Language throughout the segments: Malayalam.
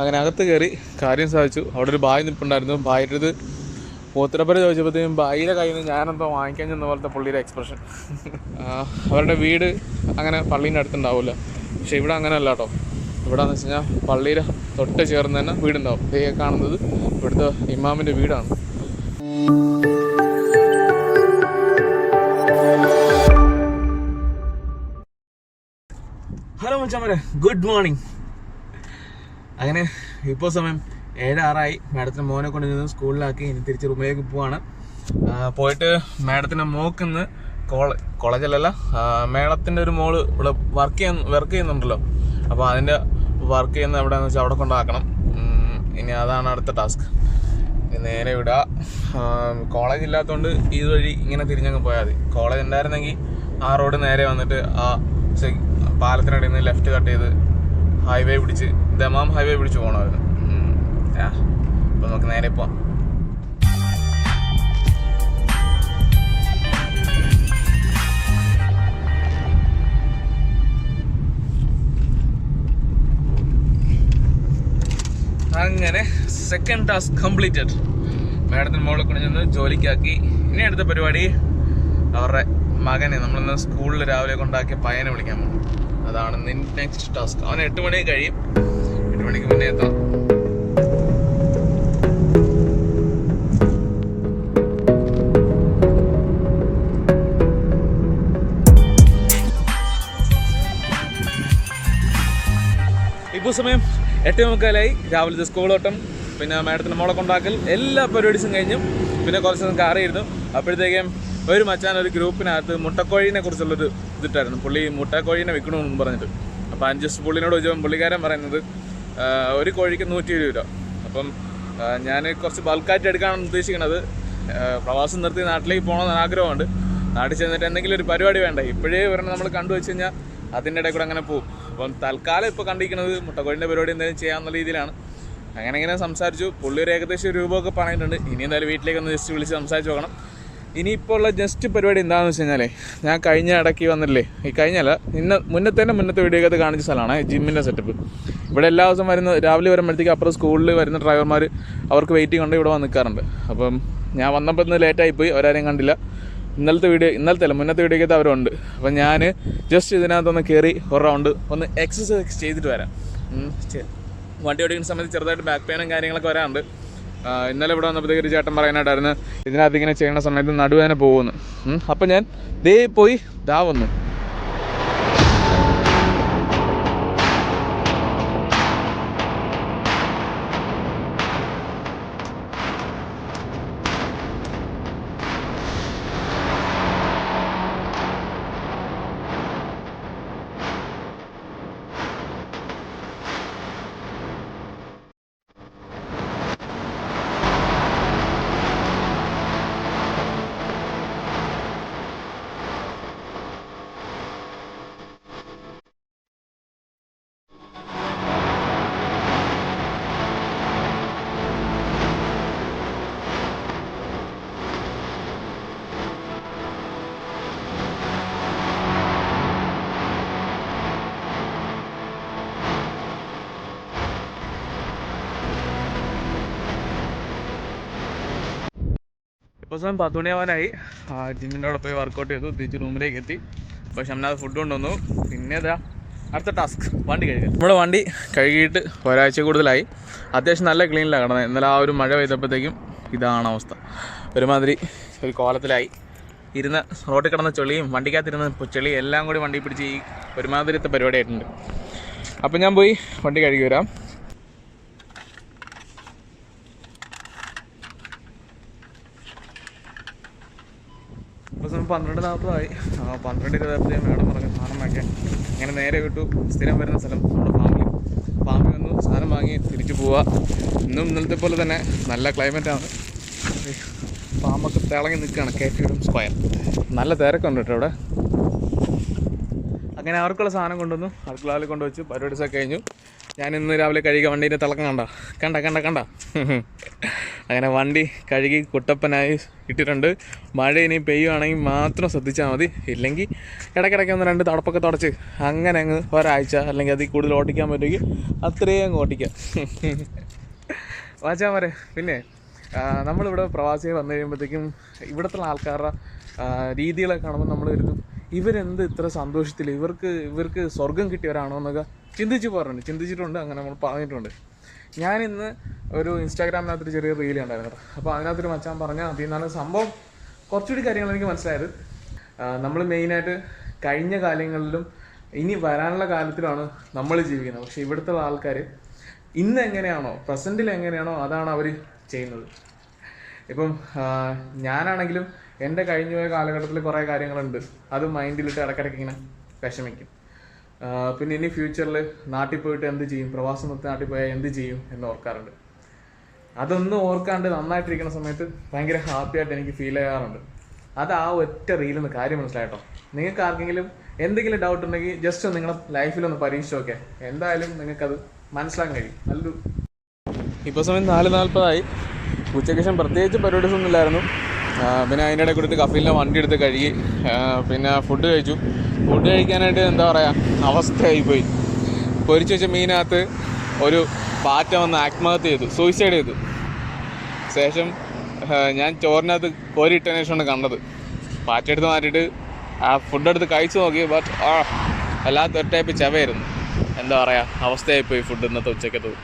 അങ്ങനെ അകത്ത് കയറി കാര്യം സാധിച്ചു. അവിടെ ഒരു ബായി നിൽപ്പുണ്ടായിരുന്നു ബായിന്റെ അടുത്ത് മൂത്രപ്പര ചോദിച്ചപ്പോഴത്തേക്കും ബായിയുടെ കയ്യിൽ നിന്ന് ഞാനെന്തോ വാങ്ങിക്കാൻ ചെന്ന പോലത്തെ പുള്ളിയുടെ എക്സ്പ്രഷൻ അവരുടെ വീട് അങ്ങനെ പള്ളീന്റെ അടുത്തുണ്ടാവില്ല പക്ഷേ ഇവിടെ അങ്ങനെ അല്ല കേട്ടോ ഇവിടെ എന്ന് വെച്ച് കഴിഞ്ഞാൽ പള്ളിയുടെ തൊട്ട് ചേർന്ന് തന്നെ വീടുണ്ടാവും. ഇതേ കാണുന്നത് ഇവിടുത്തെ ഇമാമിന്റെ വീടാണ്. ഹലോ മച്ചാമരെ ഗുഡ് മോർണിംഗ് അങ്ങനെ ഇപ്പോൾ സമയം ഏഴ് ആറായി മാഡത്തിന് മോനെ കൊണ്ട് നിന്ന് സ്കൂളിലാക്കി. ഇനി തിരിച്ച് റൂമിലേക്ക് പോവാണ്. പോയിട്ട് മാഡത്തിന്റെ മോക്കിന്ന് കോളേജ് കോളേജല്ല മേളത്തിന്റെ ഒരു മോൾ ഇവിടെ വർക്ക് ചെയ്യുന്ന വർക്ക് ചെയ്യുന്നുണ്ടല്ലോ. അപ്പോൾ അതിന്റെ വർക്ക് ചെയ്യുന്ന എവിടെയാണെന്ന് വെച്ചാൽ അവിടെ കൊണ്ടാക്കണം. ഇനി അതാണ് അടുത്ത ടാസ്ക് നേരെ വിടുക കോളേജ് ഇല്ലാത്തതുകൊണ്ട് ഇതുവഴി ഇങ്ങനെ തിരിഞ്ഞങ്ങ് പോയാൽ മതി. കോളേജ് ഉണ്ടായിരുന്നെങ്കിൽ ആ റോഡ് നേരെ വന്നിട്ട് ആ പാലത്തിനടിയിൽ നിന്ന് ലെഫ്റ്റ് കട്ട് ചെയ്ത് ഹൈവേ പിടിച്ച് ദമാം ഹൈവേ പിടിച്ച് പോകണമായിരുന്നു അപ്പോൾ നമുക്ക് നേരെ പോവാം. അങ്ങനെ സെക്കൻഡ് ടാസ്ക് കംപ്ലീറ്റഡ് മാഡത്തിന് മോളെ കൊണ്ട് ചെന്ന് ജോലിക്കാക്കി. ഇനി അടുത്ത പരിപാടി അവരുടെ മകനെ നമ്മളിന്ന് സ്കൂളിൽ രാവിലെ കൊണ്ടാക്കിയ പയ്യനെ വിളിക്കാൻ പോകും അതാണ് നെക്സ്റ്റ് ടാസ്ക് അവൻ എട്ട് മണി കഴിയും. എട്ട് മണിക്ക് മുന്നേ എത്തണം ഇപ്പോൾ സമയം എട്ട് മുക്കാലായി. രാവിലത്തെ സ്കൂൾ ഓട്ടം പിന്നെ മാഡത്തിന്റെ മോളെ കൊണ്ടാക്കൽ എല്ലാ പരിപാടീസും കഴിഞ്ഞു. പിന്നെ കുറച്ച് ദിവസം കാറിയിരുന്നു അപ്പോഴത്തേക്കും ഒരു മച്ചാൻ ഒരു ഗ്രൂപ്പിനകത്ത് മുട്ടക്കോഴീനെ കുറിച്ചുള്ളൊരു ഇതിട്ടായിരുന്നു. പുള്ളി മുട്ടക്കോഴീനെ വിൽക്കണമെന്ന് പറഞ്ഞിട്ട്. അപ്പോൾ അഞ്ച് ജസ്റ്റ് പുള്ളിനോട് ചോദിച്ചപ്പോൾ പുള്ളിക്കാരൻ പറയുന്നത് ഒരു കോഴിക്ക് നൂറ്റി ഇരുപത് രൂപ. അപ്പം ഞാൻ കുറച്ച് ബൾക്കായിട്ട് എടുക്കാനാണ് ഉദ്ദേശിക്കുന്നത് പ്രവാസം നിർത്തി നാട്ടിലേക്ക് പോകണമെന്ന് ആഗ്രഹമുണ്ട്. നാട്ടിൽ ചെന്നിട്ട് എന്തെങ്കിലും ഒരു പരിപാടി വേണ്ട? ഇപ്പോഴേ ഒരെണ്ണം നമ്മൾ കണ്ടു വെച്ച് കഴിഞ്ഞാൽ അതിന്റെ ഇടയിൽ കൂടെ അങ്ങനെ പോകും അപ്പം തൽക്കാലം ഇപ്പോൾ കണ്ടിരിക്കുന്നത് മുട്ടക്കോഴിന്റെ പരിപാടി എന്തെങ്കിലും ചെയ്യാമെന്ന രീതിയിലാണ്. അങ്ങനെ ഇങ്ങനെ സംസാരിച്ചു. പുള്ളി ഒരു ഏകദേശം രൂപമൊക്കെ പറഞ്ഞിട്ടുണ്ട്. ഇനി എന്തായാലും വീട്ടിലേക്ക് ഒന്ന് ജസ്റ്റ് വിളിച്ച് സംസാരിച്ച് നോക്കണം. ഇനിയിപ്പോൾ ഉള്ള ജസ്റ്റ് പരിപാടി എന്താണെന്ന് വെച്ച് കഴിഞ്ഞാലേ ഞാൻ കഴിഞ്ഞ ഇടയ്ക്ക് വന്നില്ലേ ഈ കഴിഞ്ഞല്ല ഇന്ന് മുന്നത്തെ മുന്നത്തെ വീഡിയോക്കകത്ത് കാണിച്ച സ്ഥലമാണ് ജിമ്മിന്റെ സെറ്റപ്പ് ഇവിടെ എല്ലാ ദിവസം വരുന്ന രാവിലെ വരുമ്പോഴത്തേക്ക് അപ്പുറം സ്കൂളിൽ വരുന്ന ഡ്രൈവർമാർ അവർക്ക് വെയിറ്റിംഗ് ഉണ്ട് ഇവിടെ വന്ന് നിൽക്കാറുണ്ട് അപ്പം ഞാൻ വന്നപ്പോൾ ഇന്ന് ലേറ്റായി പോയി അവരാരെയും കണ്ടില്ല. ഇന്നലത്തെ വീഡിയോ ഇന്നലത്തെ അല്ല മുന്നത്തെ വീഡിയോക്കകത്ത് അവരുണ്ട്. അപ്പം ഞാൻ ജസ്റ്റ് ഇതിനകത്തൊന്ന് കയറി ഒരു റൗണ്ട് ഒന്ന് എക്സസൈസ് ചെയ്തിട്ട് വരാം. വണ്ടി ഓടിക്കുന്ന സമയത്ത് ചെറുതായിട്ട് ബാക്ക് പെയിനും കാര്യങ്ങളൊക്കെ വരാറുണ്ട്. ഇന്നലെ ഇവിടെ വന്നപ്പോഴത്തേക്ക് ഒരു ചേട്ടൻ പറയാനായിട്ടായിരുന്നു ഇതിനകത്ത് ഇങ്ങനെ ചെയ്യുന്ന സമയത്ത് നടുവേദന പോകുന്നു. അപ്പം ഞാൻ ദേ പോയി ദാ വന്നു. ഇപ്പോൾ സമയം പത്ത് മണിയാവാനായി ജിമ്മിന്റെ പോയി വർക്കൗട്ട് ചെയ്തു തിരിച്ച് റൂമിലേക്ക് എത്തി. അപ്പോൾ ഷംനാഥ് ഫുഡ് കൊണ്ടുവന്നു. പിന്നെ ഇതാ അടുത്ത ടാസ്ക് വണ്ടി കഴുകുക നമ്മുടെ വണ്ടി കഴുകിയിട്ട് ഒരാഴ്ച കൂടുതലായി. അത്യാവശ്യം നല്ല ക്ലീനിലാണ് കിടന്നത്. ഇന്നലെ ആ ഒരു മഴ പെയ്തപ്പോഴത്തേക്കും ഇതാണ് അവസ്ഥ. ഒരുമാതിരി ഒരു കോലത്തിലായി. ഇരുന്ന് റോട്ടിൽ കിടന്ന ചെളിയും വണ്ടിക്കകത്തിരുന്ന ചെളി എല്ലാം കൂടി വണ്ടി പിടിച്ച് ഈ ഒരുമാതിരിത്തെ പരിപാടിയായിട്ടുണ്ട്. അപ്പം ഞാൻ പോയി വണ്ടി കഴുകി വരാം. പന്ത്രണ്ട് നാൽപ്പതായി പന്ത്രണ്ട് ഇരുപതായപ്പോഴത്തേക്കും മേഡം പറഞ്ഞു സാധനം വാങ്ങിക്കാൻ. ഇങ്ങനെ നേരെ വിട്ടു. സ്ഥിരം വരുന്ന സ്ഥലം നമ്മുടെ ഫാമിലി. ഫാമിൽ വന്നു സാധനം വാങ്ങി തിരിച്ചു പോവുക ഇന്നും ഇന്നലത്തെ പോലെ തന്നെ നല്ല ക്ലൈമറ്റാണ് ഫാമൊക്കെ തിളങ്ങി നിൽക്കുകയാണ് കേട്ടിടും സ്ക്വയർ. നല്ല തിരക്കുണ്ട് കേട്ടോ ഇവിടെ അങ്ങനെ അവർക്കുള്ള സാധനം കൊണ്ടുവന്നു. അടുക്കളയിൽ കൊണ്ടുവച്ചു പരിപാടീസൊക്കെ കഴിഞ്ഞു. ഞാൻ ഇന്ന് രാവിലെ കഴുകിയ വണ്ടീന്റെ തിളക്കം കണ്ട? കണ്ട കണ്ട കണ്ട? അങ്ങനെ വണ്ടി കഴുകി കുട്ടപ്പനായി ഇട്ടിട്ടുണ്ട്. മഴ ഇനി പെയ്യുവാണെങ്കിൽ മാത്രം ശ്രദ്ധിച്ചാൽ മതി. ഇല്ലെങ്കിൽ ഇടയ്ക്കിടയ്ക്ക് ഒന്ന് രണ്ട് തടപ്പൊക്കെ തുടച്ച് അങ്ങനെ അങ്ങ് ഒരാഴ്ച അല്ലെങ്കിൽ അതിൽ കൂടുതൽ ഓട്ടിക്കാൻ പറ്റുമെങ്കിൽ അത്രയും അങ്ങ് ഓട്ടിക്കാം. വാച്ചാൽ മരെ പിന്നെ നമ്മളിവിടെ പ്രവാസികൾ വന്നു കഴിയുമ്പോഴത്തേക്കും ഇവിടുത്തെ ആൾക്കാരുടെ രീതികളെ കാണുമ്പോൾ നമ്മൾ കരുതും ഇവരെന്ത് ഇത്ര സന്തോഷത്തിൽ ഇവർക്ക് ഇവർക്ക് സ്വർഗം കിട്ടിയവരാണോ എന്നൊക്കെ ചിന്തിച്ച് പോകാറുണ്ട്. ചിന്തിച്ചിട്ടുണ്ട് അങ്ങനെ നമ്മൾ പറഞ്ഞിട്ടുണ്ട്. ഞാനിന്ന് ഒരു ഇൻസ്റ്റാഗ്രാമിനകത്തൊരു ചെറിയ റീൽ ഉണ്ടായിരുന്നു അപ്പോൾ അതിനകത്തൊരു മച്ചാൻ പറഞ്ഞാൽ അതിൽ നിന്നാണ് സംഭവം. കുറച്ചുകൂടി കാര്യങ്ങൾ എനിക്ക് മനസ്സിലായത്. നമ്മൾ മെയിനായിട്ട് കഴിഞ്ഞ കാലങ്ങളിലും ഇനി വരാനുള്ള കാലത്തിലാണ് നമ്മൾ ജീവിക്കുന്നത്. പക്ഷേ ഇവിടുത്തെ ആൾക്കാർ ഇന്ന് എങ്ങനെയാണോ പ്രസന്റിൽ എങ്ങനെയാണോ അതാണ് അവർ ചെയ്യുന്നത്. ഇപ്പം ഞാനാണെങ്കിലും എന്റെ കഴിഞ്ഞ പോയ കാലഘട്ടത്തിൽ കുറേ കാര്യങ്ങളുണ്ട്. അത് മൈൻഡിലിട്ട് ഇടയ്ക്കിടയ്ക്ക് ഇങ്ങനെ വിഷമിക്കും. പിന്നെ ഇനി ഫ്യൂച്ചറിൽ നാട്ടിൽ പോയിട്ട് എന്ത് ചെയ്യും? പ്രവാസം നിർത്തി നാട്ടിൽ പോയാൽ എന്ത് ചെയ്യും എന്ന് ഓർക്കാറുണ്ട്. അതൊന്നും ഓർക്കാണ്ട് നന്നായിട്ടിരിക്കുന്ന സമയത്ത് ഭയങ്കര ഹാപ്പി ആയിട്ട് എനിക്ക് ഫീൽ ചെയ്യാറുണ്ട്. അത് ആ ഒറ്റ റീലിൽ നിന്ന് കാര്യം മനസ്സിലായിട്ടോ നിങ്ങൾക്ക് ആർക്കെങ്കിലും എന്തെങ്കിലും ഡൗട്ട് ഉണ്ടെങ്കിൽ ജസ്റ്റ് നിങ്ങളുടെ ലൈഫിലൊന്ന് പരീക്ഷിച്ച് നോക്കിയാൽ എന്തായാലും നിങ്ങൾക്കത് മനസ്സിലാക്കാൻ കഴിയും. നല്ലൊരു ഇപ്പോൾ സമയം നാല് നാൽപ്പതായി. ഉച്ചയ്ക്ക് ശേഷം പ്രത്യേകിച്ച് പരിപാടി ഒന്നും ഇല്ലായിരുന്നു. പിന്നെ അതിന്റെ ഇടയിൽ കൊടുത്ത് കഫീലിന്റെ വണ്ടി എടുത്ത് കഴുകി പിന്നെ ഫുഡ് കഴിച്ചു. ഫുഡ് കഴിക്കാനായിട്ട് എന്താ പറയുക അവസ്ഥയായിപ്പോയി. പൊരിച്ചു വെച്ച മീനകത്ത് ഒരു പാറ്റ വന്ന് ആത്മഹത്യ ചെയ്തു സൂയിസൈഡ് ചെയ്തു. ശേഷം ഞാൻ ചോറിനകത്ത് കോരിയിട്ടതിന് ശേഷമാണ് കണ്ടത്. പാറ്റ എടുത്ത് മാറ്റിയിട്ട് ആ ഫുഡ് എടുത്ത് കഴിച്ചു നോക്കി ബട്ട് ആ ഒരു ടൈപ്പ് ചവയായിരുന്നു. എന്താ പറയുക അവസ്ഥയായിപ്പോയി ഫുഡ് ഇന്നത്തെ ഉച്ചക്കത്തത്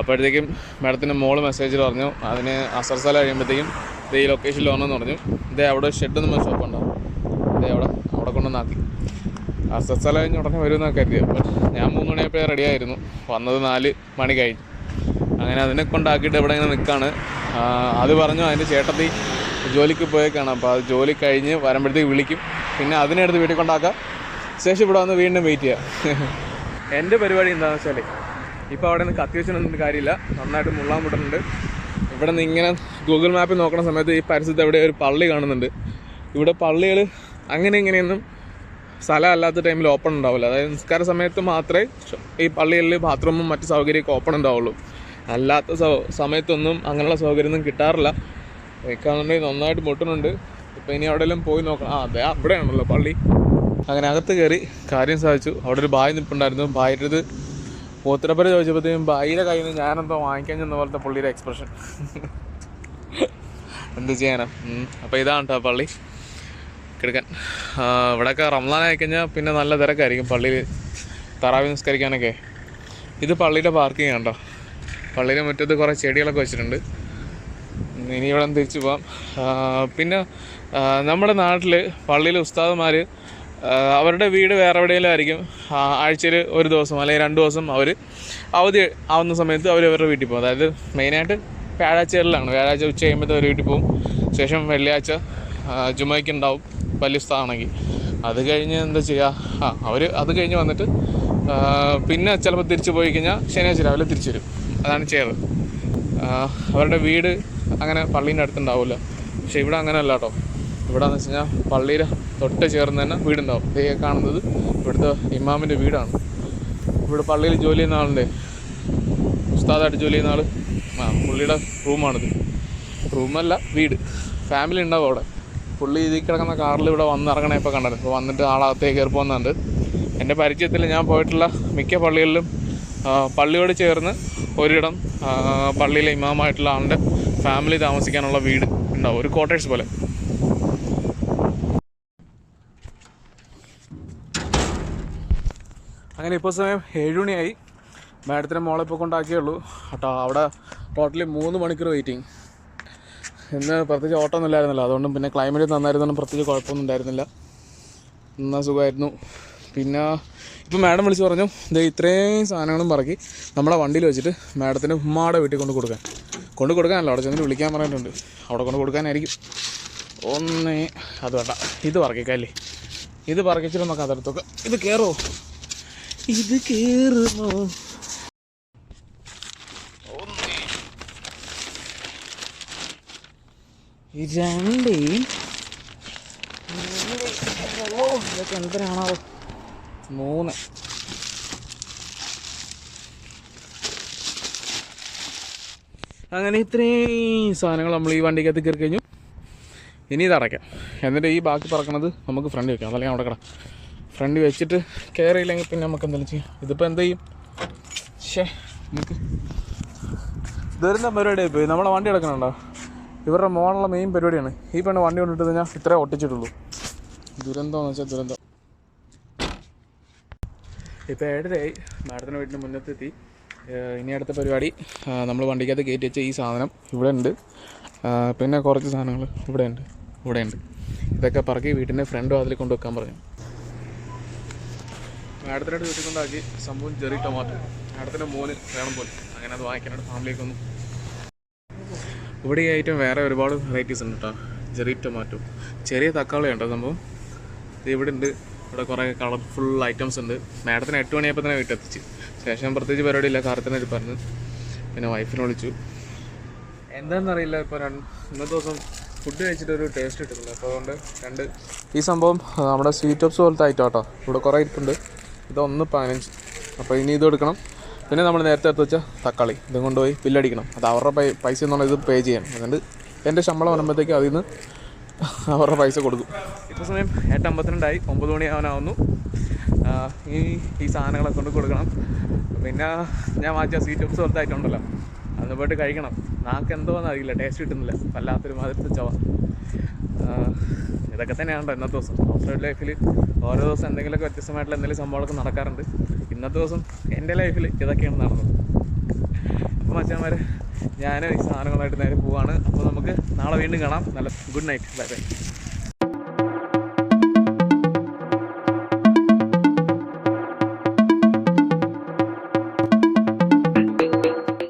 അപ്പോഴത്തേക്കും മാഡത്തിന്റെ മോൾ മെസ്സേജിൽ പറഞ്ഞു അതിന് അസർസല കഴിയുമ്പോഴത്തേക്കും ഇത് ഈ ലൊക്കേഷനിൽ വന്നെന്ന് പറഞ്ഞു. ഇത് അവിടെ ഷെഡ് നമ്മൾ ഷോപ്പ് ഉണ്ടാവും ഇത് അവിടെ അവിടെ കൊണ്ടുവന്നാക്കി ആ സ്ഥലം കഴിഞ്ഞ് ഉടനെ വരുമെന്നൊക്കെ കരുതിയത്. ബട്ട് ഞാൻ മൂന്ന് മണിയായപ്പോഴേ റെഡി ആയിരുന്നു. വന്നത് നാല് മണി കഴിഞ്ഞു. അങ്ങനെ അതിനെ കൊണ്ടാക്കിയിട്ട് ഇവിടെ ഇങ്ങനെ നിൽക്കുകയാണ് അത് പറഞ്ഞു അതിന്റെ ചേട്ടത്തി ജോലിക്ക് പോയേക്കാണ്. അപ്പോൾ അത് ജോലി കഴിഞ്ഞ് വരുമ്പോഴത്തേക്ക് വിളിക്കും. പിന്നെ അതിനെടുത്ത് വീട്ടിൽ കൊണ്ടാക്കാം. ശേഷം ഇവിടെ വന്ന് വീണ്ടും വെയിറ്റ് ചെയ്യാം. എന്റെ പരിപാടി എന്താണെന്ന് വെച്ചാൽ ഇപ്പോൾ അവിടെ നിന്ന് കത്തി കാര്യമില്ല. നന്നായിട്ട് മുള്ളാൻ വിടുന്നുണ്ട് ഇവിടെ നിന്ന് ഇങ്ങനെ ഗൂഗിൾ മാപ്പിൽ നോക്കുന്ന സമയത്ത് ഈ പരിസരത്ത് എവിടെ ഒരു പള്ളി കാണുന്നുണ്ട്. ഇവിടെ പള്ളികൾ അങ്ങനെ ഇങ്ങനെയൊന്നും സ്ഥലം അല്ലാത്ത ടൈമിൽ ഓപ്പൺ ഉണ്ടാവില്ല. അതായത് നിസ്കാര സമയത്ത് മാത്രമേ ഈ പള്ളികളിൽ ബാത്റൂമും മറ്റ് സൗകര്യമൊക്കെ ഓപ്പൺ ഉണ്ടാവുള്ളൂ. അല്ലാത്ത സൗ- സമയത്തൊന്നും അങ്ങനെയുള്ള സൗകര്യമൊന്നും കിട്ടാറില്ല. വെക്കാന്നുണ്ടെങ്കിൽ നന്നായിട്ട് മുട്ടുന്നുണ്ട്. ഇപ്പോൾ ഇനി എവിടെയെല്ലാം പോയി നോക്കണം. ആ അതെ അവിടെയാണല്ലോ പള്ളി. അങ്ങനെ അകത്ത് കയറി കാര്യം സാധിച്ചു. അവിടെ ഒരു ബായ് നിൽപ്പുണ്ടായിരുന്നു ബായിന്റെ അടുത്ത് പോത്തിരപ്പര ചോദിച്ചപ്പോഴത്തേക്കും ബായിയുടെ കയ്യിൽ നിന്ന് ഞാനെന്തോ വാങ്ങിക്കാൻ ചെന്ന പോലത്തെ പുള്ളിയുടെ എക്സ്പ്രഷൻ എന്ത് ചെയ്യാനാ. അപ്പോൾ ഇതാണ് കേട്ടോ പള്ളി. കിടക്കാൻ. ഇവിടെയൊക്കെ ആയി കഴിഞ്ഞാൽ പിന്നെ നല്ല തിരക്കായിരിക്കും പള്ളിയിൽ തറാവി നിസ്കരിക്കാനൊക്കെ. ഇത് പള്ളിയുടെ പാർക്കിംഗ് ആണ്ടോ പള്ളിയുടെ മുറ്റത്ത് കുറേ ചെടികളൊക്കെ വെച്ചിട്ടുണ്ട്. ഇനി ഇവിടെ തിരിച്ചു പോവാം. പിന്നെ നമ്മുടെ നാട്ടിൽ പള്ളിയിലെ ഉസ്താദുമാർ അവരുടെ വീട് വേറെ എവിടെയെങ്കിലും ആയിരിക്കും. ആഴ്ചയിൽ ഒരു ദിവസം അല്ലെങ്കിൽ രണ്ട് ദിവസം അവർ അവധി ആവുന്ന സമയത്ത് അവർ അവരുടെ വീട്ടിൽ പോകും. അതായത് മെയിനായിട്ട് വ്യാഴാഴ്ചകളിലാണ്. വ്യാഴാഴ്ച ഉച്ച കഴിയുമ്പോഴത്തെ ഒരു വീട്ടിൽ പോകും. ശേഷം വെള്ളിയാഴ്ച ജുമയ്ക്ക് ഉണ്ടാവും. വലിയ ഉസ്താദാണെങ്കിൽ അത് കഴിഞ്ഞ് എന്താ ചെയ്യുക ആ അവർ അത് കഴിഞ്ഞ് വന്നിട്ട് പിന്നെ ചിലപ്പോൾ തിരിച്ചു പോയി കഴിഞ്ഞാൽ ശനിയാഴ്ച രാവിലെ തിരിച്ചു വരും. അതാണ് ആ, അവരുടെ വീട് അങ്ങനെ പള്ളീന്റെ അടുത്തുണ്ടാവില്ല. പക്ഷേ ഇവിടെ അങ്ങനെ അല്ല കേട്ടോ. ഇവിടെ എന്ന് വെച്ച് കഴിഞ്ഞാൽ പള്ളിയുടെ തൊട്ട് ചേർന്ന് തന്നെ വീടുണ്ടാവും. ഇതേ കാണുന്നത് ഇവിടുത്തെ ഇമാമിന്റെ വീടാണ്. ഇവിടെ പള്ളിയിൽ ജോലി ചെയ്യുന്ന ആളുണ്ട്. ഉസ്താദായിട്ട് ജോലി ചെയ്യുന്ന ആൾ പുള്ളിയുടെ റൂമാണിത്. റൂമല്ല വീട്. ഫാമിലി ഉണ്ടാവും അവിടെ. പുള്ളി ഇതിൽ കിടക്കുന്ന കാറിൽ ഇവിടെ വന്നിറങ്ങണേ ഇപ്പോൾ കണ്ടത്. ഇപ്പോൾ വന്നിട്ട് ആളകത്തേക്ക് കയറി പോകുന്നുണ്ട്. എന്റെ പരിചയത്തിൽ ഞാൻ പോയിട്ടുള്ള മിക്ക പള്ളികളിലും പള്ളിയോട് ചേർന്ന് ഒരിടം പള്ളിയിലെ ഇമാമായിട്ടുള്ള ആളുടെ ഫാമിലി താമസിക്കാനുള്ള വീട് ഉണ്ടാവും. ഒരു ക്വാർട്ടേഴ്സ് പോലെ. അങ്ങനെ ഇപ്പോൾ സമയം ഏഴുമണിയായി മാഡത്തിന്റെ മോളെ ഇപ്പോൾ കൊണ്ടാക്കിയേ ഉള്ളൂ. കേട്ടോ അവിടെ ടോട്ടലി മൂന്ന് മണിക്കൂർ വെയിറ്റിംഗ് ഇന്ന് പ്രത്യേകിച്ച് ഓട്ടമൊന്നും ഇല്ലായിരുന്നല്ലോ അതുകൊണ്ടും പിന്നെ ക്ലൈമറ്റ് നന്നായിരുന്നു പ്രത്യേകിച്ച് കുഴപ്പമൊന്നും ഉണ്ടായിരുന്നില്ല. എന്നാൽ സുഖമായിരുന്നു. പിന്നെ ഇപ്പോൾ മാഡം വിളിച്ച് പറഞ്ഞു ഇത് ഇത്രയും സാധനങ്ങളും പറക്കി നമ്മളെ വണ്ടിയിൽ വെച്ചിട്ട് മാഡത്തിന് ഉമ്മാടെ വീട്ടിൽ കൊണ്ട് കൊടുക്കാൻ. കൊണ്ട് കൊടുക്കാനല്ല അവിടെ ചെന്നിട്ട് വിളിക്കാൻ പറഞ്ഞിട്ടുണ്ട്. അവിടെ കൊണ്ട് കൊടുക്കാനായിരിക്കും. ഒന്ന് അത് വേണ്ട. ഇത് പറക്കിക്കല്ലേ. ഇത് പറക്കിച്ചിട്ട് നമുക്ക് അതെടുത്തൊക്കെ ഇത് കയറുമോ ഇത് കയറുമോ രണ്ട് എന്തരാണോ മൂന്ന്. അങ്ങനെ ഇത്രയും സാധനങ്ങൾ നമ്മൾ ഈ വണ്ടിക്കകത്ത് കയറി കഴിഞ്ഞു. ഇനി ഇത് അടയ്ക്കാം. എന്നിട്ട് ഈ ബാക്കി പറക്കണത് നമുക്ക് ഫ്രണ്ട് വെക്കാം. അതല്ലെങ്കിൽ അവിടെ കിടാം ഫ്രണ്ട് വെച്ചിട്ട് കയറിയില്ലെങ്കിൽ പിന്നെ നമുക്ക് എന്തെങ്കിലും ചെയ്യാം. ഇതിപ്പോൾ എന്ത് ചെയ്യും? ഷേ നമുക്ക് ദുരന്തം പരിപാടിയായി പോയി? നമ്മളെ വണ്ടി എടുക്കണുണ്ടോ ഇവരുടെ മോളുള്ള മെയിൻ പരിപാടിയാണ്. ഈ പെണ്ണ് വണ്ടി കൊണ്ടിട്ട് ഞാൻ ഇത്രേ ഒട്ടിച്ചിട്ടുള്ളൂ. ദുരന്തം എന്ന് വെച്ചാൽ ദുരന്തം. ഇപ്പോൾ ഏഴരയായി. മാഡത്തിന്റെ വീട്ടിന് മുന്നത്തെത്തി. ഇനി അടുത്ത പരിപാടി നമ്മൾ വണ്ടിക്കകത്ത് കയറ്റി വെച്ച ഈ സാധനം ഇവിടെ ഉണ്ട്. പിന്നെ കുറച്ച് സാധനങ്ങൾ ഇവിടെ ഉണ്ട്. ഇവിടെ ഉണ്ട്. ഇതൊക്കെ പറക്കി വീട്ടിന്റെ ഫ്രണ്ട് വാതിൽ കൊണ്ടുവെക്കാൻ പറഞ്ഞു. മാഡത്തിനായിട്ട് വീട്ടിൽ കൊണ്ടാക്കി സംഭവം ചെറിയ ടൊമാറ്റോ. മാഡത്തിന്റെ മോന് വേണം പോലെ. അങ്ങനെ അത് വാങ്ങിക്കാനായിട്ട് ഫാമിലിക്കൊന്നും ഒന്ന് ഇവിടെ ഈ ഐറ്റം വേറെ ഒരുപാട് വെറൈറ്റീസ് ഉണ്ട് കേട്ടോ ചെറിയ ടൊമാറ്റോ ചെറിയ തക്കാളി ഉണ്ടോ സംഭവം. ഇത് ഇവിടെ ഉണ്ട്. ഇവിടെ കുറേ കളർഫുൾ ഐറ്റംസ് ഉണ്ട്. മാഡത്തിന് എട്ട് മണിയപ്പോൾ തന്നെ വീട്ടിലെത്തിച്ച്. ശേഷം പ്രത്യേകിച്ച് പരിപാടിയില്ല. കാർത്തിന് പറഞ്ഞു. പിന്നെ വൈഫിനെ വിളിച്ചു. എന്താണെന്നറിയില്ല ഇപ്പോൾ രണ്ട് ഇന്നത്തെ ദിവസം ഫുഡ് കഴിച്ചിട്ട് ഒരു ടേസ്റ്റ് കിട്ടുന്നില്ല. അപ്പോൾ അതുകൊണ്ട് രണ്ട് ഈ സംഭവം നമ്മുടെ സ്വീറ്റ് ഓപ്സ് പോലത്തെ ഐറ്റം കേട്ടോ ഇവിടെ കുറേ ഇരിപ്പുണ്ട്. ഇതൊന്ന് പതിനഞ്ച്. അപ്പോൾ ഇനി ഇത് എടുക്കണം. പിന്നെ നമ്മൾ നേരത്തെ എടുത്ത് വെച്ച തക്കാളി ഇതും കൊണ്ടുപോയി ബില്ലടിക്കണം. അത് അവരുടെ പൈ പൈസ എന്നുള്ള ഇത് പേ ചെയ്യണം അതുകൊണ്ട് എന്റെ ശമ്പളം വരുമ്പോഴത്തേക്ക് അതിൽ നിന്ന് അവരുടെ പൈസ കൊടുക്കും. ഇപ്പോൾ സമയം എട്ട് അമ്പത്തിരണ്ടായി. ഒമ്പത് മണി ആവാനാവുന്നു. ഈ ഈ സാധനങ്ങളൊക്കെ കൊണ്ട് കൊടുക്കണം. പിന്നെ ഞാൻ വാങ്ങിച്ച ടോപ്സ് പോലത്തെ അന്ന് പോയിട്ട് കഴിക്കണം. നാക്ക് എന്തോന്ന് അറിയില്ല. ടേസ്റ്റ് കിട്ടുന്നില്ല. വല്ലാത്തൊരു മാതിരത്തെ ചവ ഇതൊക്കെ തന്നെയാണ് ഇന്നത്തെ ദിവസം. ഹൗസ് ലൈഫിൽ ഓരോ ദിവസം എന്തെങ്കിലുമൊക്കെ വ്യത്യസ്തമായിട്ടുള്ള എന്തെങ്കിലും സംഭവങ്ങളൊക്കെ നടക്കാറുണ്ട്. ഇന്നത്തെ ദിവസം എന്റെ ലൈഫിൽ ഇതൊക്കെയാണ് നടന്നത്. അപ്പോൾ മച്ചാന്മാരെ ഞാൻ ഈ സാധനങ്ങളായിട്ട് നേരെ പോവാണ്. അപ്പോൾ നമുക്ക് നാളെ വീണ്ടും കാണാം. നല്ല ഗുഡ് നൈറ്റ്. Bye bye.